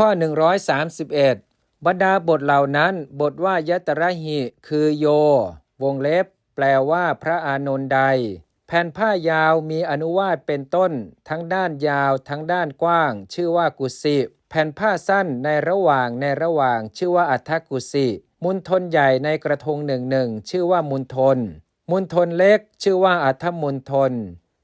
ข้อ 131 บรรดาบทเหล่านั้น บทว่ายตระหิ คือโย วงเล็บ แปลว่าพระอานนท์ใด แผ่นผ้ายาวมีอนุวาตเป็นต้น ทั้งด้านยาวทั้งด้านกว้าง ชื่อว่ากุสิแผ่นผ้าสั้นในระหว่างในระหว่าง ชื่อว่าอัทกุสิมุนทนใหญ่ในกระทงหนึ่งหนึ่งชื่อว่ามุนทน มุนทนเล็ก ชื่อว่าอัทมุนทน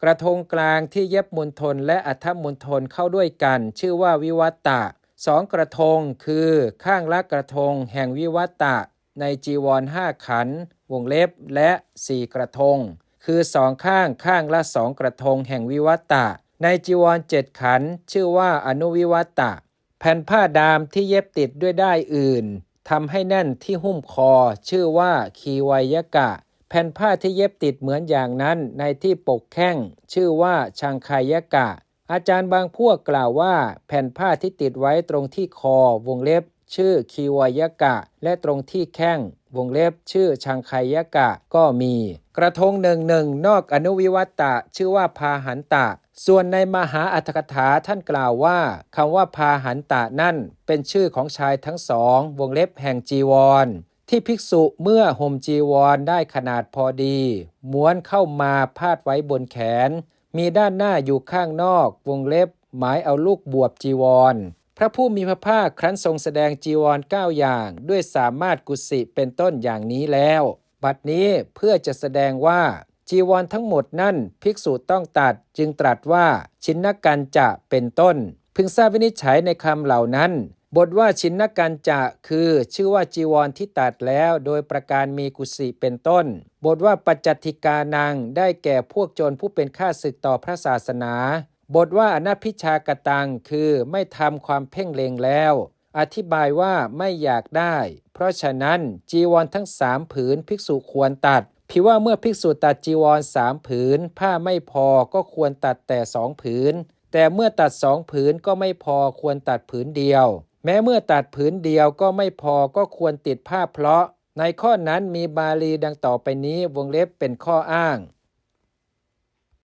กระทงกลางที่เย็บมุนทนและอัทมุนทนเข้าด้วยกัน ชื่อว่าวิวัตตะ สองกระทงคือข้างละกระทงแห่งวิวัตตะ ในจีวรห้าขัน วงเล็บและสี่กระทง คือสองข้างข้างละสองกระทงแห่งวิวัตตะในจีวรเจ็ดขัน ชื่อว่าอนุวิวัตตะแผ่นผ้าดามที่เย็บติดด้วยได้ายอื่นทำให้แน่นที่หุ้มคอ ชื่อว่าคีไวยกะ แผ่นผ้าที่เย็บติดเหมือนอย่างนั้นในที่ปกแข้ง ชื่อว่าชังคายกะ อาจารย์บางพวกกล่าวว่า แผ่นผ้าที่ติดไว้ตรงที่คอวงเล็บ ชื่อคีวายกะ และตรงที่แข้งวงเล็บ ชื่อชังคายกะก็มี กระทงหนึ่งหนึ่งนอกอนุวิวัตตะ ชื่อว่าพาหันตะ ส่วนในมหาอัตถกถาท่านกล่าวว่าคำว่าพาหันตะนั่น เป็นชื่อของชายทั้งสอง วงเล็บแห่งจีวรที่ภิกษุเมื่อห่มจีวรได้ขนาดพอดี ม้วนเข้ามาพาดไว้บนแขน มีด้านหน้าอยู่ข้างนอก วงเล็บ หมายเอาลูกบวบจีวร พระผู้มีพระภาคครั้นทรงแสดงจีวรเก้าอย่าง ด้วยสามารถกุศิเป็นต้นอย่างนี้แล้ว บัดนี้เพื่อจะแสดงว่าจีวรทั้งหมดนั่นภิกษุต้องตัดจึงตรัสว่า ชินนกันจะเป็นต้น พึงทราบวินิจฉัยในคำเหล่านั้น บทว่าชินนกันจะคือชื่อว่าจีวรที่ตัดแล้วโดยประการมีกุศิเป็นต้น บทว่าปัจจัติกานังได้แก่พวกโจรผู้เป็นข้าศึกต่อพระศาสนา บทว่าอนัพิชากตังคือไม่ทำความเพ่งเลงแล้ว อธิบายว่าไม่อยากได้ เพราะฉะนั้นจีวรทั้งสามผืนภิกษุควรตัดพิว่าเมื่อภิกษุตัดจีวรสามผืน ผ้าไม่พอก็ควรตัดแต่สองผืน แต่เมื่อตัดสองผืนก็ไม่พอควรตัดผืนเดียว แม้เมื่อตัดผืนเดียวก็ไม่พอก็ควรติดผ้าเพลาะ ในข้อนั้นมีบาลีดังต่อไปนี้วงเล็บเป็นข้ออ้าง